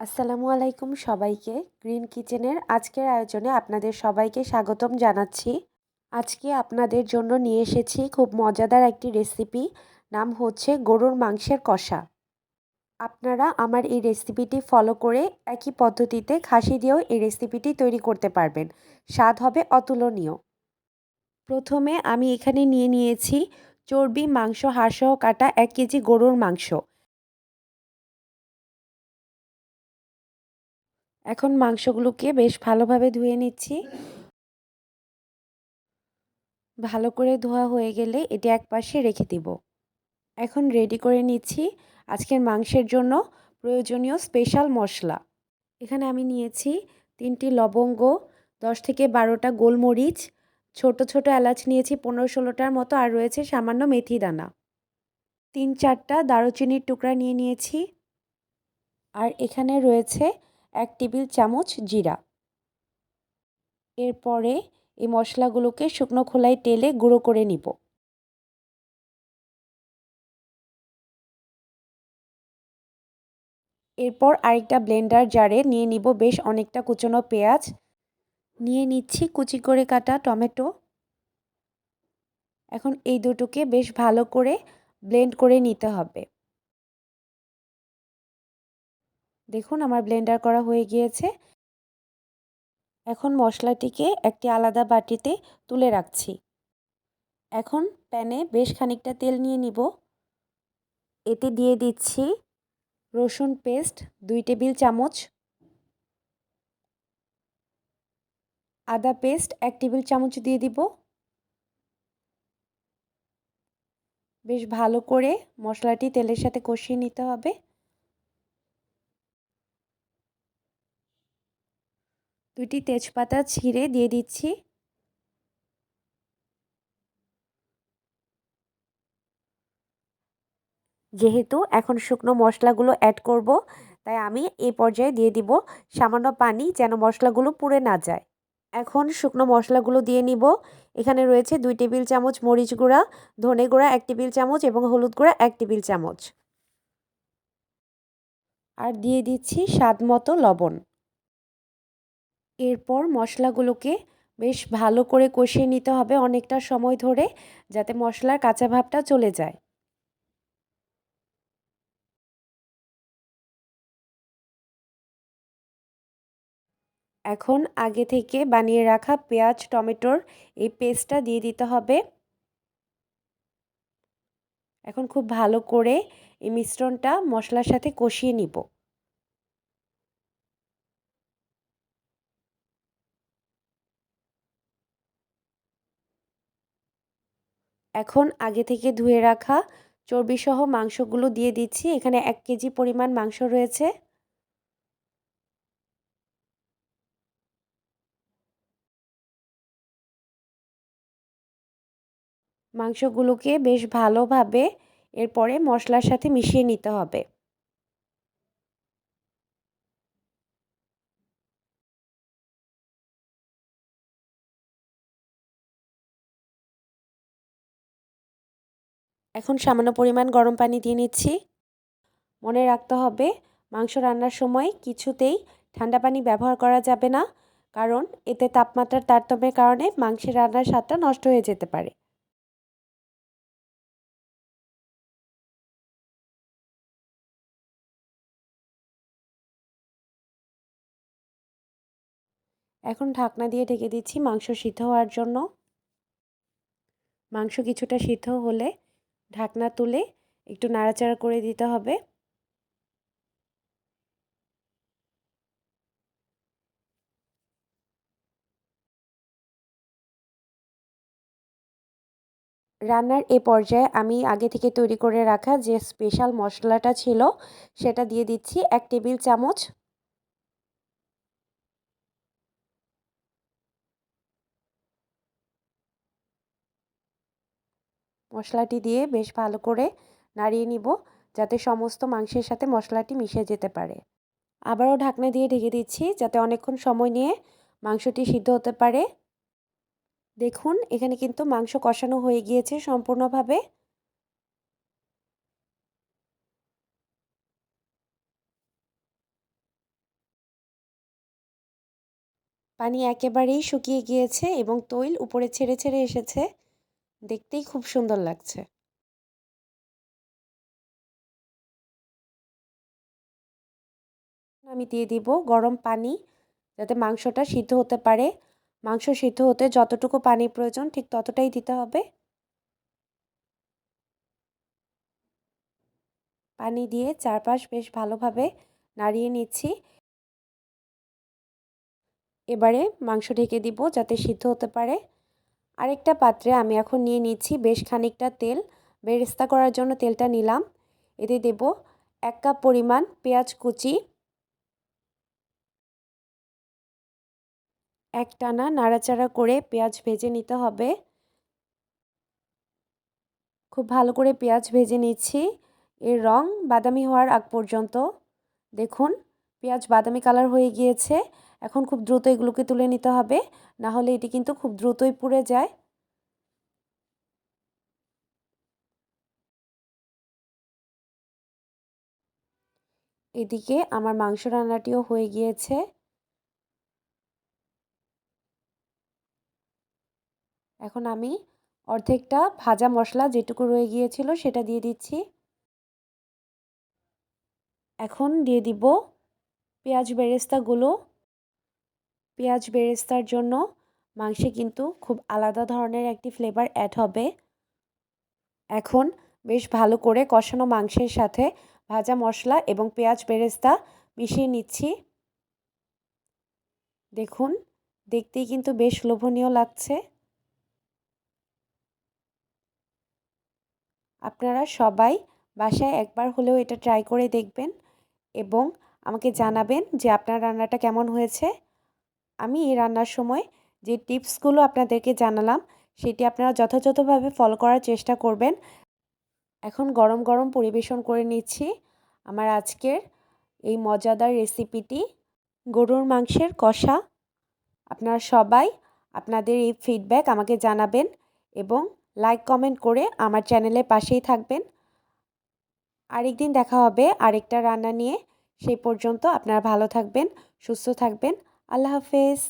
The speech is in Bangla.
আসসালামু আলাইকুম সবাইকে। গ্রিন কিচেনের আজকের আয়োজনে আপনাদের সবাইকে স্বাগতম জানাচ্ছি। আজকে আপনাদের জন্য নিয়ে এসেছি খুব মজাদার একটি রেসিপি, নাম হচ্ছে গরুর মাংসের কষা। আপনারা আমার এই রেসিপিটি ফলো করে একই পদ্ধতিতে খাসি দিয়েও এই রেসিপিটি তৈরি করতে পারবেন। স্বাদ হবে অতুলনীয়। প্রথমে আমি এখানে নিয়ে নিয়েছি চর্বি, মাংস, হাড়সহ কাটা এক কেজি গরুর মাংস। এখন মাংসগুলোকে বেশ ভালোভাবে ধুয়ে নিচ্ছি। ভালো করে ধোয়া হয়ে গেলে এটি এক পাশে রেখে দিব। এখন রেডি করে নিচ্ছি আজকের মাংসের জন্য প্রয়োজনীয় স্পেশাল মশলা। এখানে আমি নিয়েছি তিনটি লবঙ্গ, দশ থেকে বারোটা গোলমরিচ, ছোট ছোট এলাচ নিয়েছি পনেরো ষোলোটার মতো আর রয়েছে সামান্য মেথি দানা। তিন চারটা দারুচিনির টুকরা নিয়ে নিয়েছি। আর এখানে রয়েছে এক টেবিল চামচ জিরা। এরপরে এই মশলাগুলোকে শুকনো খোলায় তেলে গুঁড়ো করে নিব। এরপর আরেকটা ব্লেন্ডার জারে নিয়ে নিব বেশ অনেকটা কুচনো পেঁয়াজ। নিয়ে নিচ্ছি কুচি করে কাটা টমেটো। এখন এই দুটোকে বেশ ভালো করে ব্লেন্ড করে নিতে হবে। দেখুন আমার ব্লেন্ডার করা হয়ে গিয়েছে। এখন মশলাটিকে একটি আলাদা বাটিতে তুলে রাখছি। এখন প্যানে বেশ খানিকটা তেল নিয়ে নিব। এতে দিয়ে দিচ্ছি রসুন পেস্ট দুই টেবিল চামচ। আদা পেস্ট এক টেবিল চামচ দিয়ে দিব। বেশ ভালো করে মশলাটি তেলের সাথে কষিয়ে নিতে হবে। দুটি তেজপাতা ছিঁড়ে দিয়ে দিচ্ছি। যেহেতু এখন শুকনো মশলাগুলো অ্যাড করব, তাই আমি এই পর্যায়ে দিয়ে দিব সামান্য পানি যেন মশলাগুলো পুড়ে না যায়। এখন শুকনো মশলাগুলো দিয়ে নিব। এখানে রয়েছে দুই টেবিল চামচ মরিচ গুঁড়া, ধনে গুঁড়া এক টেবিল চামচ এবং হলুদ গুঁড়া এক টেবিল চামচ। আর দিয়ে দিচ্ছি স্বাদ মতো লবণ। এরপর মশলাগুলোকে বেশ ভালো করে কষিয়ে নিতে হবে অনেকটা সময় ধরে যাতে মশলার কাঁচা ভাবটা চলে যায়। এখন আগে থেকে বানিয়ে রাখা পেঁয়াজ, টমেটোর এই পেস্টটা দিয়ে দিতে হবে। এখন খুব ভালো করে এই মিশ্রণটা মশলার সাথে কষিয়ে নিব। এখন আগে থেকে ধুয়ে রাখা চর্বিসহ মাংসগুলো দিয়ে দিচ্ছি। এখানে এক কেজি পরিমাণ মাংস রয়েছে। মাংসগুলোকে বেশ ভালোভাবে এরপরে মশলার সাথে মিশিয়ে নিতে হবে। এখন সামান্য পরিমাণ গরম পানি দিয়ে নিচ্ছি। মনে রাখতে হবে, মাংস রান্নার সময় কিছুতেই ঠান্ডা পানি ব্যবহার করা যাবে না, কারণ এতে তাপমাত্রার তারতম্যের কারণে মাংসের রান্নার স্বাদটা নষ্ট হয়ে যেতে পারে। এখন ঢাকনা দিয়ে ঢেকে দিচ্ছি মাংস সিদ্ধ হওয়ার জন্য। মাংস কিছুটা সিদ্ধ হলে ঢাকনা তুলে একটু নাড়াচাড়া করে দিতে হবে। রান্নার এ পর্যায়ে আমি আগে থেকে তৈরি করে রাখা যে স্পেশাল মশলাটা ছিল, সেটা দিয়ে দিচ্ছি এক টেবিল চামচ মশলাটি দিয়ে বেশ ভালো করে নাড়িয়ে নিব যাতে সমস্ত মাংসের সাথে মশলাটি মিশে যেতে পারে। আবারও ঢাকনা দিয়ে ঢেকে দিচ্ছি যাতে অনেকক্ষণ সময় নিয়ে মাংসটি সিদ্ধ হতে পারে। দেখুন, এখানে কিন্তু মাংস কষানো হয়ে গিয়েছে সম্পূর্ণভাবে। পানি একেবারেই শুকিয়ে গিয়েছে এবং তৈল উপরে ছেড়ে ছেড়ে এসেছে। দেখতেই খুব সুন্দর লাগছে। আমি দিয়ে দিব গরম পানি যাতে মাংসটা সিদ্ধ হতে পারে। মাংস সিদ্ধ হতে যতটুকু পানির প্রয়োজন ঠিক ততটাই দিতে হবে। পানি দিয়ে চারপাশ বেশ ভালোভাবে নাড়িয়ে নিচ্ছি। এবারে মাংস ঢেকে দিব যাতে সিদ্ধ হতে পারে। আরেকটা পাত্রে আমি এখন নিয়ে নিচ্ছি বেশ খানিকটা তেল। বেরেস্তা করার জন্য তেলটা নিলাম। এতে দেব এক কাপ পরিমাণ পেঁয়াজ কুচি, এক টানা নাড়াচাড়া করে পেঁয়াজ ভেজে নিতে হবে। খুব ভালো করে পেঁয়াজ ভেজে নিচ্ছি। এর রং বাদামি হওয়ার আগ পর্যন্ত। দেখুন, পেঁয়াজ বাদামি কালার হয়ে গিয়েছে। এখন খুব দ্রুত এগুলোকে তুলে নিতে হবে। না হলে এটি কিন্তু খুব দ্রুতই পুড়ে যায়। এদিকে আমার মাংস রান্নাটিও হয়ে গিয়েছে। এখন আমি অর্ধেকটা ভাজা মশলা যেটুকু রয়ে গিয়েছিল সেটা দিয়ে দিচ্ছি। এখন দিয়ে দিব পেঁয়াজ বেরেস্তাগুলো। পেঁয়াজ বেরেস্তার জন্য। মাংসে কিন্তু খুব আলাদা ধরনের একটি ফ্লেভার অ্যাড হবে। এখন বেশ ভালো করে কষানো মাংসের সাথে ভাজা মশলা এবং পেঁয়াজ বেরেস্তা মিশিয়ে নিচ্ছি। দেখুন, দেখতেই কিন্তু বেশ লোভনীয় লাগছে। আপনারা সবাই বাসায় একবার হলেও এটা ট্রাই করে দেখবেন এবং আমাকে জানাবেন যে আপনার রান্নাটা কেমন হয়েছে। আমি এই রান্নার সময় যে টিপসগুলো আপনাদেরকে জানালাম, সেটি আপনারা যথাযথভাবে ফলো করার চেষ্টা করবেন। এখন গরম গরম পরিবেশন করে নিচ্ছি আমার আজকের এই মজাদার রেসিপিটি। গরুর মাংসের কষা। আপনারা সবাই আপনাদের এই ফিডব্যাক আমাকে জানাবেন এবং লাইক কমেন্ট করে আমার চ্যানেলের পাশেই থাকবেন। আরেকদিন দেখা হবে আরেকটা রান্না নিয়ে। সেই পর্যন্ত আপনারা ভালো থাকবেন, সুস্থ থাকবেন। আল্লাহ হাফেজ